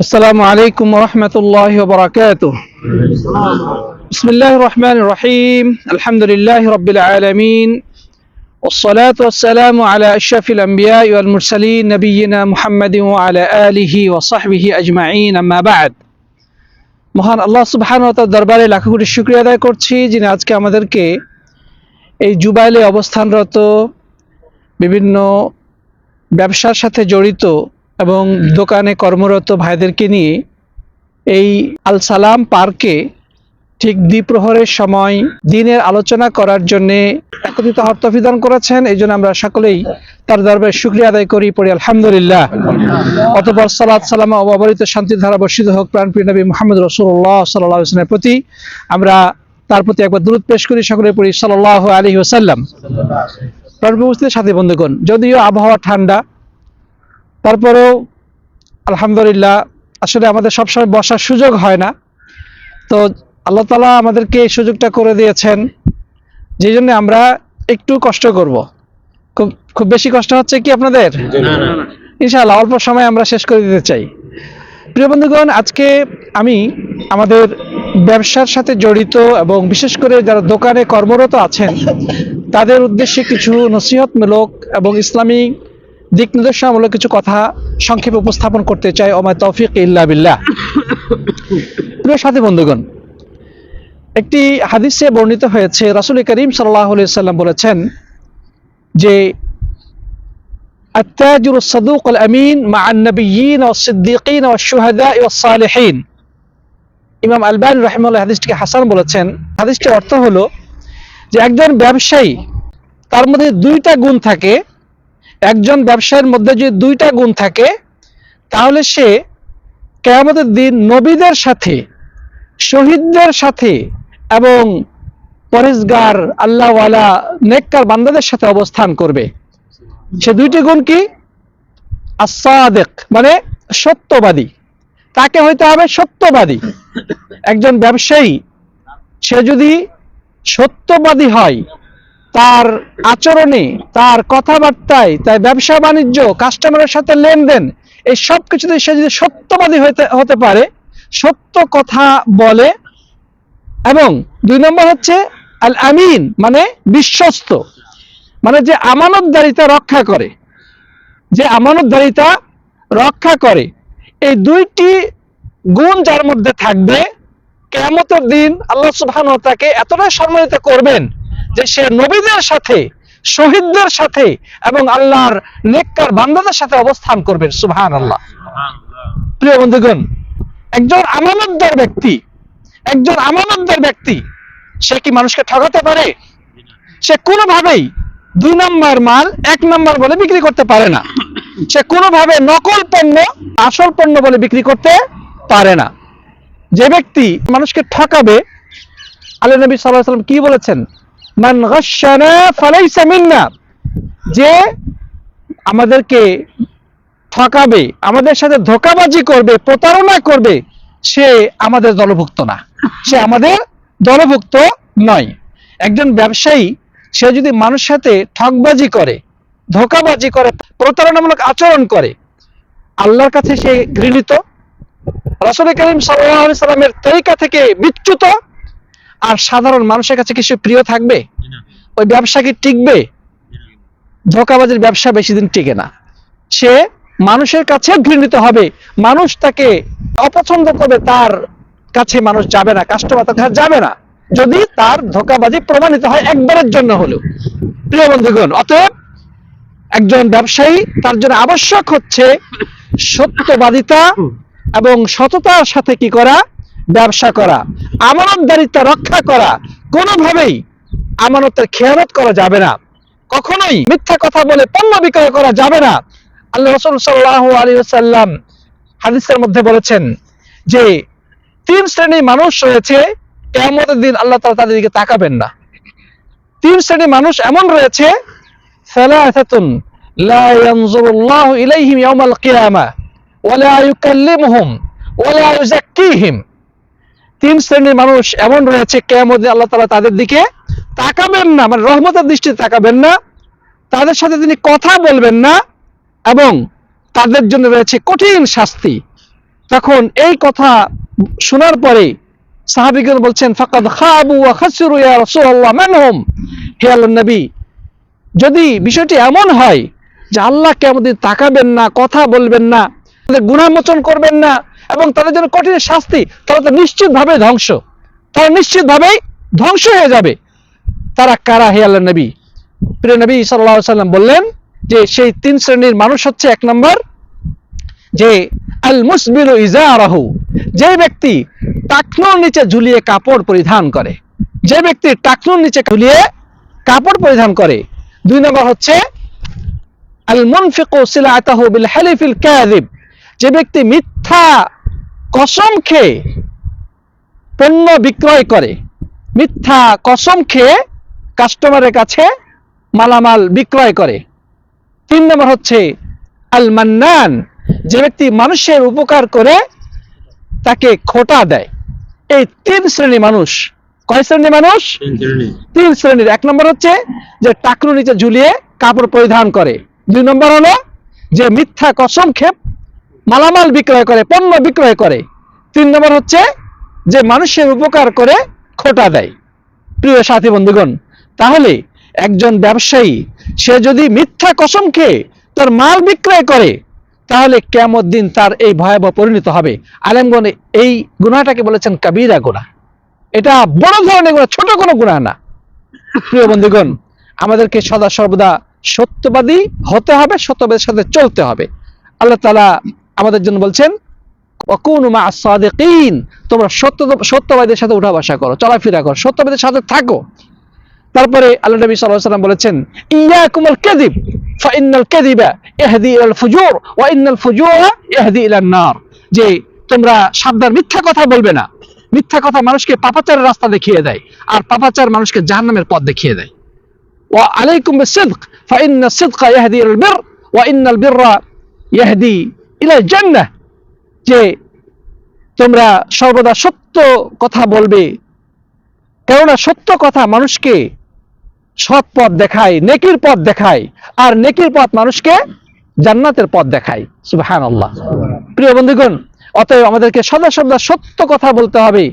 السلام عليكم ورحمة الله وبركاته بسم الله الرحمن الرحيم الحمد لله رب العالمين والصلاة والسلام على أشرف الأنبياء والمرسلين نبينا محمد وعلى آله وصحبه أجمعين أما بعد মহান আল্লাহ সুবহান তার দরবারে লাখো কোটি শুক্রিয়া আদায় করছি যিনি আজকে আমাদেরকে এই জুবাইলে অবস্থানরত বিভিন্ন ব্যবসার সাথে জড়িত এবং দোকানে কর্মরত ভাইদেরকে নিয়ে এই আল সালাম পার্কে ঠিক দ্বিপ্রহরের সময় দিনের আলোচনা করার জন্যে একত্রিত হওয়ার তফিদান করেছেন। এই জন্য আমরা সকলেই তার দরবারে শুক্রিয়া আদায় করি, পড়ি আলহামদুলিল্লাহ। অতপর সালাদ সালামা ও অবরিত শান্তি ধারা বর্ষিত হোক প্রাণপ্রিয় নবী মোহাম্মদ রসুল্লাহ সাল্লাহ ইসলামের প্রতি। আমরা তার প্রতি একবার দূরত পেশ করি, সকলে পড়ি সাল্লাহ আলী ওসাল্লাম প্রাণপ্রিয় সাথী, বন্ধুগণ, যদিও আবহাওয়া ঠান্ডা তারপরেও আলহামদুলিল্লাহ আসলে আমাদের সবসময় বসার সুযোগ হয় না। তো আল্লাহ তালা আমাদেরকে এই সুযোগটা করে দিয়েছেন যেই জন্য আমরা একটু কষ্ট করব। খুব খুব বেশি কষ্ট হচ্ছে কি আপনাদের? ইনশাআল্লাহ অল্প সময় আমরা শেষ করে দিতে চাই। প্রিয় বন্ধুগণ আজকে আমি আমাদের ব্যবসার সাথে জড়িত এবং বিশেষ করে যারা দোকানে কর্মরত আছেন তাদের উদ্দেশ্যে কিছু নসিহতমূলক এবং ইসলামী দিক নির্দেশনামূলক কিছু কথা সংক্ষেপে উপস্থাপন করতে চাই ওমায় তৌফিক ইল্লা বিল্লাহ প্রিয় সাথী বন্ধুগণ একটি হাদিসে বর্ণিত হয়েছে রাসুল করিম সাল্লাহ সাল্লাম বলেছেন যে التاجر الصدوق الأمين مع النبيين والصديقين والشهداء والصالحين ইমাম আলবান রহিমাল্লাহ হাদিসটিকে হাসান বলেছেন হাদিসটির অর্থ হলো যে একজন ব্যবসায়ী তার মধ্যে দুইটা গুণ থাকে একজন ব্যবসায়ীর মধ্যে যদি দুইটা গুণ থাকে, তাহলে সে কেয়ামতের দিন নবীদের সাথে, শহীদদের সাথে এবং পরেশগার, আল্লাহওয়ালা, নেককার বান্দাদের সাথে অবস্থান করবে। সে দুইটি গুণ কি? আসাদেক মানে সত্যবাদী। তাকে হইতে হবে সত্যবাদী। একজন ব্যবসায়ী, সে যদি সত্যবাদী হয় তার আচরণে তার কথাবার্তায় তার ব্যবসা বাণিজ্য কাস্টমারের সাথে লেনদেন, এই সব কিছুতে সে যদি সত্যবাদী হতে হতে পারে, সত্য কথা বলে, এবং দুই নম্বর হচ্ছে আল আমিন মানে বিশ্বস্ত মানে যে আমানতদারিতা রক্ষা করে, যে আমানতদারিতা রক্ষা করে, এই দুইটি গুণ যার মধ্যে থাকবে কেমতের দিন আল্লাহ সুবহান তাকে এতটাই সম্মানিত করবেন যে সে নবীদের সাথে, শহীদদের সাথে এবং আল্লাহর নেককার বান্দাদের সাথে অবস্থান করবে সুবহান আল্লাহ প্রিয় বন্ধুগণ, একজন আমানতদার ব্যক্তি, একজন আমানতদার ব্যক্তি, সে কি মানুষকে ঠকাতে পারে? সে কোনোভাবেই দুই নম্বর মাল, এক নম্বর বলে বিক্রি করতে পারে না। সে কোনোভাবে নকল পণ্য, আসল পণ্য বলে বিক্রি করতে পারে না। যে ব্যক্তি মানুষকে ঠকাবে, আল্লাহ নবী সাল্লাহ সাল্লাম কি বলেছেন? মান গাশশানা ফালাইসা মিন্না। যে আমাদেরকে ঠকাবে, আমাদের সাথে ধোকাবাজি করবে, প্রতারণা করবে, সে আমাদের দলভুক্ত না। সে আমাদের দলভুক্ত নয়। একজন ব্যবসায়ী, সে যদি মানুষ সাথে ঠকবাজি করে, ধোকাবাজি করে, প্রতারণামূলক আচরণ করে, আল্লাহর কাছে সে ঘৃণিত। রসুল করিম সাল্লামের তরিকা থেকে বিচ্যুত। আর সাধারণ মানুষের কাছে কিছু প্রিয় থাকবে? ওই ব্যবসা কি টিকবে? ধোকাবাজির ব্যবসা বেশি দিন টিকে না। সে মানুষের কাছে ঘৃণিত হবে। মানুষ তাকে অপছন্দ করবে, তার কাছে মানুষ যাবে না কাস্টমার তার কাছে যাবে না। যদি তার ধোকাবাজি প্রমাণিত হয় একবারের জন্য হলেও। প্রিয় বন্ধুগণ, অতএব একজন ব্যবসায়ী তার জন্য আবশ্যক হচ্ছে সত্যবাদিতা এবং সততার সাথে কি করা ব্যবসা করা আমানতদারিতা রক্ষা করা, কোনোভাবেই আমানতের খেয়ানত করা যাবে না। কখনোই মিথ্যা কথা বলে পণ্য বিক্রয় করা যাবে না। আল্লাহ রসুল সাল্লাহ আলী সাল্লাম হাদিসের মধ্যে বলেছেন যে, তিন শ্রেণির মানুষ রয়েছে কেমতের দিন আল্লাহ তালা তাদের দিকে তাকাবেন না। তিন শ্রেণির মানুষ এমন রয়েছে লা কিয়ামা তিন শ্রেণির মানুষ এমন রয়েছে কেয়ামত দিন আল্লাহ তাআলা তাদের দিকে তাকাবেন না মানে রহমতের দৃষ্টিতে তাকাবেন না। তাদের সাথে তিনি কথা বলবেন না এবং তাদের জন্য রয়েছে কঠিন শাস্তি। তখন এই কথা শোনার পরে সাহাবিগণ বলছেন, ফাকাদ খাবু খাসিরু ইয়া রাসূলুল্লাহ মানহুম হে আল্লাহর নবী, যদি বিষয়টি এমন হয় যে আল্লাহ কেমন তাকাবেন না, কথা বলবেন না, তাদের গুণামোচন করবেন না এবং তাদের জন্য কঠিন শাস্তি তারা তো নিশ্চিতভাবে ধ্বংস। তারা নিশ্চিতভাবেই ধ্বংস হয়ে যাবে। তারা কারা হে আল্লাহ নবী? প্রিয় নবী সাল্লাল্লাহু সাল্লাম বললেন যে সেই তিন শ্রেণির মানুষ হচ্ছে এক নম্বর, যে আল মুসবিলু ইজারাহু, যে ব্যক্তি টাকনুর নিচে ঝুলিয়ে কাপড় পরিধান করে। যে ব্যক্তি টাকনুর নিচে ঝুলিয়ে কাপড় পরিধান করে। দুই নম্বর হচ্ছে আল মুনফিকু সিলাতাহু বিল হালিফিল কাযিব যে ব্যক্তি মিথ্যা কসম খেয়ে পণ্য বিক্রয় করে মিথ্যা কসম খেয়ে কাস্টমারের কাছে মালামাল বিক্রয় করে তিন নম্বর হচ্ছে আল মান্নান যে ব্যক্তি মানুষের উপকার করে তাকে খোটা দেয়। এই তিন শ্রেণি মানুষ কয় শ্রেণি মানুষ? তিন শ্রেণির। এক নম্বর হচ্ছে যে টাকরু নিচে ঝুলিয়ে কাপড় পরিধান করে। দুই নম্বর হলো যে মিথ্যা কসম খেপ মালামাল বিক্রয় করে, পণ্য বিক্রয় করে। তিন নম্বর হচ্ছে যে মানুষের উপকার করে খোটা দেয়। প্রিয় সাথী বন্ধুগণ, তাহলে একজন ব্যবসায়ী, সে যদি মিথ্যা কসম খেয়ে তার মাল বিক্রয় করে, তাহলে কেমন দিন তার এই ভয়াবহ পরিণত হবে। আলেমগণ, এই গুনাহটাকে বলেছেন কাবিরা গুনাহ। এটা বড় ধরনের গুনাহ, ছোট কোনো গুনাহ না। প্রিয় বন্ধুগণ, আমাদেরকে সদা সর্বদা সত্যবাদী হতে হবে, সত্যবাদের সাথে চলতে হবে। আল্লাহ তাআলা আমাদের জন্য বলছেন তোমরা সত্য সত্যবাদীদের সাথে উঠা বসা করো, চলাফেরা করো, সত্যবাদীদের সাথে থাকো। তারপরে আল্লাহ নবী আলাইহি সাল্লাম বলেছেন ইয়াকুমুল কাযিব ফাইনাল কাযিবা ইহদি ইলাল ফুজুর, ওয়া ইন্নাল ফুজুরা ইহদি ইলান নার যে তোমরা সাবধান, মিথ্যা কথা বলবে না। মিথ্যা কথা মানুষকে পাপাচারের রাস্তা দেখিয়ে দেয়, আর পাপাচার মানুষকে জাহান্নামের পথ দেখিয়ে দেয়। ওয়া আলাইকুম বিসিদক ফাইন্না সিদকা ইহদি ইলাল বির, ওয়া ইন্নাল বিররা ইহদি ইলাল জান্নাহ, যে তোমরা সর্বদা সত্য কথা বলবে। কেননা সত্য কথা মানুষকে সৎ পথ দেখায়, নেকির পথ দেখায়, আর নেকির পথ মানুষকে জান্নাতের পথ দেখায়। সুবহান আল্লাহ প্রিয় বন্ধুগণ, অতএব আমাদেরকে সদা সদা সত্য কথা বলতে হবে,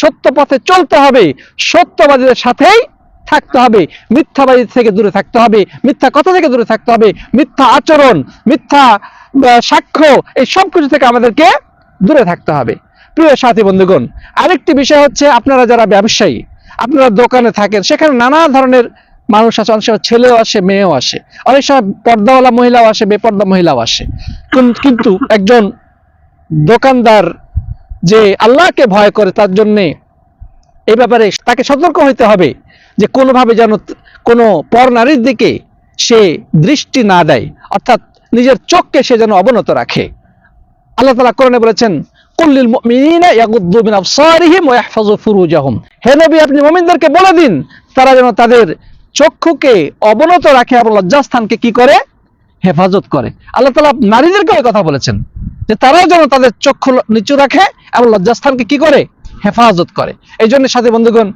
সত্য পথে চলতে হবে, সত্যবাদীদের সাথেই থাকতে হবে। মিথ্যাবাদী থেকে দূরে থাকতে হবে। মিথ্যা কথা থেকে দূরে থাকতে হবে। মিথ্যা আচরণ, মিথ্যা সাক্ষ্য, এই সব কিছু থেকে আমাদেরকে দূরে থাকতে হবে। প্রিয় সাথী বন্ধুগণ, আরেকটি বিষয় হচ্ছে আপনারা যারা ব্যবসায়ী, আপনারা দোকানে থাকেন, সেখানে নানা ধরনের মানুষ আছে, অনেক সময় ছেলেও আসে, মেয়েও আসে। অনেক সময় পর্দাওয়ালা মহিলাও আসে, বেপর্দা মহিলাও আসে। কিন্তু একজন দোকানদার যে আল্লাহকে ভয় করে তার জন্যে এই ব্যাপারে তাকে সতর্ক হইতে হবে। যে কোনোভাবে যেন কোনো পর নারীর দিকে সে দৃষ্টি না দেয়, অর্থাৎ নিজের চোখকে সে যেন অবনত রাখে। আল্লাহ তাআলা কোরআনে বলেছেন হে নবী, আপনি বলে দিন, তারা যেন তাদের চক্ষুকে অবনত রাখে এবং লজ্জাস্থানকে কি করে? হেফাজত করে। আল্লাহ তাআলা নারীদেরকে ওই কথা বলেছেন, যে তারাও যেন তাদের চক্ষু নিচু রাখে এবং লজ্জাস্থানকে কি করে? হেফাজত করে। এই জন্য সাথী বন্ধুগণ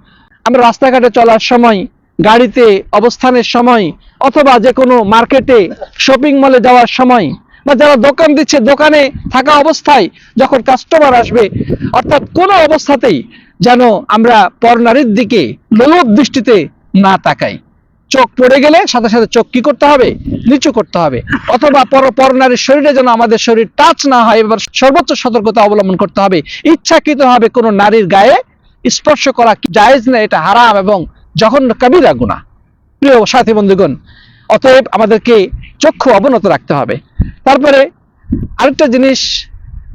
আমরা রাস্তাঘাটে চলার সময়, গাড়িতে অবস্থানের সময়, অথবা যে কোনো মার্কেটে শপিং মলে যাওয়ার সময়, বা যারা দোকান দিচ্ছে, দোকানে থাকা অবস্থায় যখন কাস্টমার আসবে, অর্থাৎ কোনো অবস্থাতেই যেন আমরা পরনারীর দিকে লোলুপ দৃষ্টিতে না তাকাই। চোখ পড়ে গেলে সাথে সাথে চোখ কি করতে হবে? নিচু করতে হবে। অথবা পর পরনারীর শরীরে যেন আমাদের শরীর টাচ না হয়, এবার সর্বোচ্চ সতর্কতা অবলম্বন করতে হবে। ইচ্ছাকৃত ইচ্ছাকৃতভাবে কোনো নারীর গায়ে স্পর্শ করা জায়েজ না, এটা হারাম এবং জঘন্য কবিরা গুনাহ। প্রিয় সাথী বন্ধুগণ, অতএব আমাদেরকে চক্ষু অবনত রাখতে হবে। তারপরে আরেকটা জিনিস,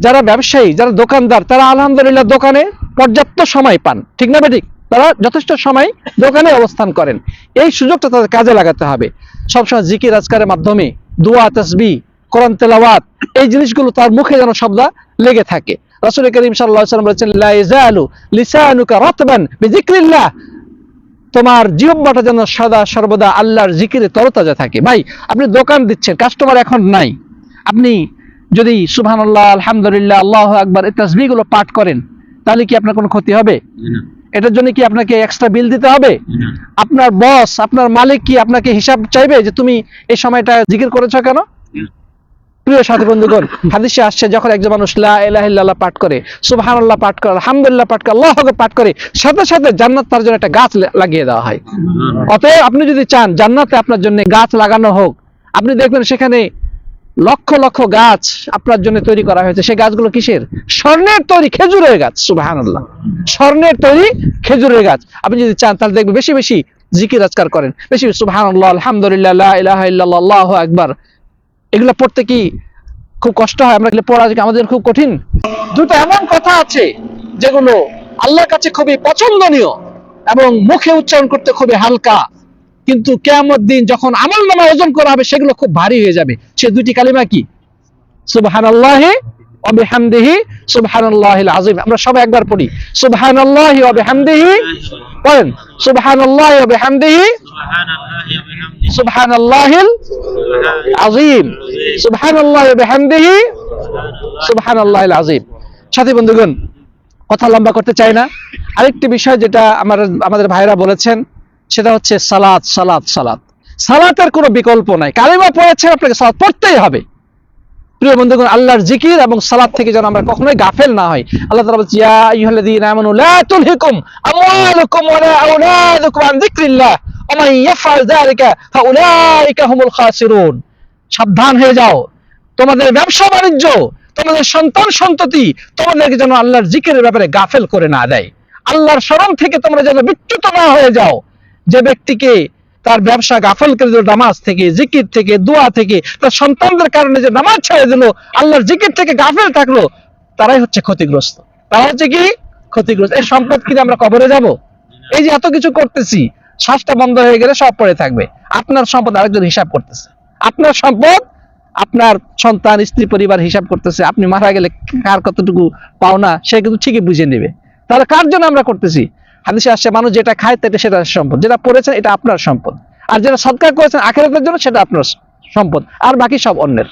যারা ব্যবসায়ী, যারা দোকানদার, তারা আলহামদুলিল্লাহ দোকানে পর্যাপ্ত সময় পান। ঠিক না ঠিক তারা যথেষ্ট সময় দোকানে অবস্থান করেন। এই সুযোগটা তাদের কাজে লাগাতে হবে। সবসময় জিকির, আজকারের মাধ্যমে দোয়া তসবি কোরআন তেলাওয়াত, এই জিনিসগুলো তার মুখে যেন শব্দ লেগে থাকে। রাসূল করিম ওয়াসাল্লাম বলেছেন লা ইয়াজালু লিসানুকা রাতবান বিযিকরিল্লাহ। তোমার জিহ্বাটা যেন সদা সর্বদা আল্লাহর জিকিরে তরতাজা থাকে। ভাই আপনি দোকান দিচ্ছেন কাস্টমার এখন নাই। আপনি যদি সুবহানাল্লাহ আলহামদুলিল্লাহ আল্লাহু আকবার এই তাসবিহগুলো পাঠ করেন তাহলে কি আপনার কোনো ক্ষতি হবে? এটার জন্য কি আপনাকে এক্সট্রা বিল দিতে হবে? আপনার বস আপনার মালিক কি আপনাকে হিসাব চাইবে যে তুমি এই সময়টা জিকির করেছ কেন? প্রিয় সাথী বন্ধুগণ, হাদিসে আসছে যখন একজন মানুষ লা পাঠ করে, সুবহানাল্লাহ পাঠ করে, আলহামদুলিল্লাহ পাঠ করে, আল্লাহু পাঠ করে, সাথে সাথে জান্নাত তার জন্য একটা গাছ লাগিয়ে দেওয়া হয়। অতএব আপনি যদি চান জান্নাতে আপনার জন্য গাছ লাগানো হোক, আপনি দেখবেন সেখানে লক্ষ লক্ষ গাছ আপনার জন্য তৈরি করা হয়েছে। সেই গাছগুলো কিসের? স্বর্ণের তৈরি খেজুরের গাছ, সুবহানাল্লাহ। স্বর্ণের তৈরি খেজুরের গাছ। আপনি যদি চান, তাহলে দেখবেন বেশি বেশি জিকির আজকার করেন। বেশি বেশি, সুবহানাল্লাহ, আলহামদুলিল্লাহ ইলাহা আকবার। এগুলো পড়তে কি খুব কষ্ট হয়? আমরা পড়া আমাদের খুব কঠিন? দুটো এমন কথা আছে যেগুলো আল্লাহর কাছে খুবই পছন্দনীয় এবং মুখে উচ্চারণ করতে খুবই হালকা। কিন্তু কেমন দিন যখন আমল নামা ওজন করা হবে, সেগুলো খুব ভারী হয়ে যাবে। সে দুটি কালিমা কি? সুবাহ ওয়া আযীম। আমরা সবাই একবার পড়ি। পড়েন। সুবহানাল্লাহিল আযীম। সাথী বন্ধুগণ, কথা লম্বা করতে চাই না। আরেকটি বিষয় যেটা আমার, আমাদের ভাইরা বলেছেন, সেটা হচ্ছে সালাদ সালাদ সালাত। সালাতের কোনো বিকল্প নাই। কালিমা পড়েছেন, আপনাকে সালাদ পড়তেই হবে। প্রিয় বন্ধুগণ, আল্লাহর জিকির এবং সালাদ থেকে যেন আমরা কখনোই গাফেল না হই। আল্লাহ তাআলা বলছে, ইয়া আইয়ুহাল্লাযীনা আমওয়ালুকুম ওয়ালা আওলাদুকুম আন যিকরিল্লাহ। ইয়াফআল যালিকা ফাউলাইকা হুমুল খাসিরুন। সাবধান হয়ে যাও। তোমাদের ব্যবসা বাণিজ্য, তোমাদের সন্তান সন্ততি, তোমাদেরকে যেন আল্লাহর জিকিরের ব্যাপারে গাফেল করে না দেয়। আল্লাহর স্মরণ থেকে তোমরা যেন বিচ্যুত না হয়ে যাও। যে ব্যক্তিকে তার ব্যবসা গাফল করে দিল নামাজ থেকে, জিকির থেকে, দোয়া থেকে, তার সন্তানদের কারণে যে নামাজ ছেড়ে দিল, আল্লাহর জিকির থেকে গাফেল থাকল, তারাই হচ্ছে ক্ষতিগ্রস্ত। তারা হচ্ছে কি? ক্ষতিগ্রস্ত। এই সম্পদ কিনে আমরা কবরে যাব? এই যে এত কিছু করতেছি, শ্বাসটা বন্ধ হয়ে গেলে সব পড়ে থাকবে। আপনার সম্পদ আরেকজন হিসাব করতেছে। আপনার সম্পদ, আপনার সন্তান, স্ত্রী, পরিবার হিসাব করতেছে। আপনি মারা গেলে কার কতটুকু পাওনা, সে কিন্তু ঠিকই বুঝে নেবে। তাহলে কার জন্য আমরা করতেছি? হাদিসে আসছে, মানুষ যেটা খায় সেটা সেটা সম্পদ। যেটা পড়েছেন, এটা আপনার সম্পদ। আর যেটা সৎকার করেছেন, আখেরাতের জন্য সেটা আপনার সম্পদ। আর বাকি সব অন্যের।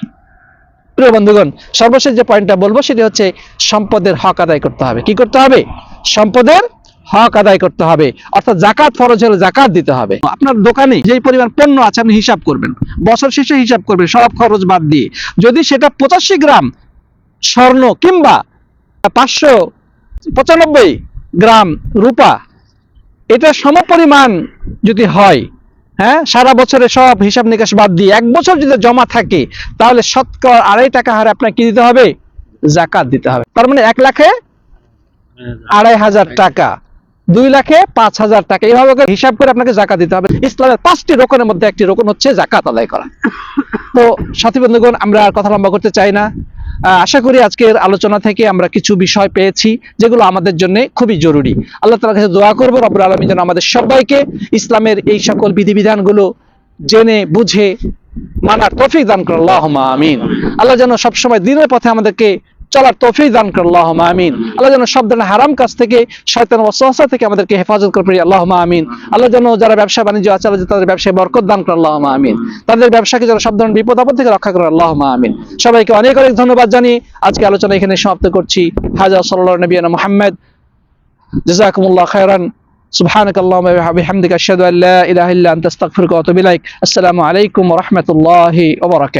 প্রিয় বন্ধুগণ, সর্বশেষ যে পয়েন্টটা বলব, সেটি হচ্ছে সম্পদের হক আদায় করতে হবে। কি করতে হবে? সম্পদের হক আদায় করতে হবে। অর্থাৎ জাকাত ফরজ হলে জাকাত দিতে হবে। আপনার দোকানে যেই পরিমাণ পণ্য আছে, আপনি হিসাব করবেন। বছর শেষে হিসাব করবেন, সব খরচ বাদ দিয়ে। যদি সেটা পঁচাশি গ্রাম স্বর্ণ কিংবা পাঁচশো পঁচানব্বই গ্রাম রূপা এটা সমপরিমাণ যদি হয় হ্যাঁ সারা বছরে সব হিসাব নিকাশ বাদ দিয়ে এক বছর যদি জমা থাকে, তাহলে শতকরা আড়াই টাকা হারে আপনাকে কি দিতে হবে? জাকাত দিতে হবে। তার মানে এক লাখে আড়াই হাজার টাকা, দুই লাখে পাঁচ হাজার টাকা। এইভাবে করে হিসাব করে আপনাকে জাকাত দিতে হবে। ইসলামের পাঁচটি রোকনের মধ্যে একটি রোকন হচ্ছে জাকাত আদায় করা। তো সাথী বন্ধুগণ, আমরা আর কথা লম্বা করতে চাই না। আশা করি আজকের আলোচনা থেকে আমরা কিছু বিষয় পেয়েছি যেগুলো আমাদের জন্য খুবই জরুরি। আল্লাহ তালার কাছে দোয়া করব, রব্বুল আলমী যেন আমাদের সবাইকে ইসলামের এই সকল বিধিবিধানগুলো জেনে, বুঝে, মানার তফিক দান করল্লাহ আমিন। আল্লাহ যেন সবসময় দিনের পথে আমাদেরকে চলার তৌফিক দান করুন আল্লাহ আমিন আল্লাহ যেন সব ধরনের হারাম কাজ থেকে শয়তান ওয়াসওয়াসা থেকে আমাদেরকে হেফাজত করে পারি আল্লাহ আমিন আল্লাহ যেন যারা ব্যবসা বাণিজ্য আছে আল্লাহ যেন তাদের ব্যবসায় বরকত দান করে আল্লাহ আমিন তাদের ব্যবসাকে যেন সব ধরনের বিপদ আপদ থেকে রক্ষা করে আল্লাহ আমিন সবাইকে অনেক অনেক ধন্যবাদ জানিয়ে আজকে আলোচনা এখানে সমাপ্ত করছি হাজা সাল্লাল্লাহু নবিয়ানা মুহাম্মদ জাযাকুমুল্লাহ খায়রান سبحانك اللهم وبحمدك أشهد أن لا إله إلا أنت أستغفرك وأتوب إليك السلام عليكم ورحمة الله وبركاته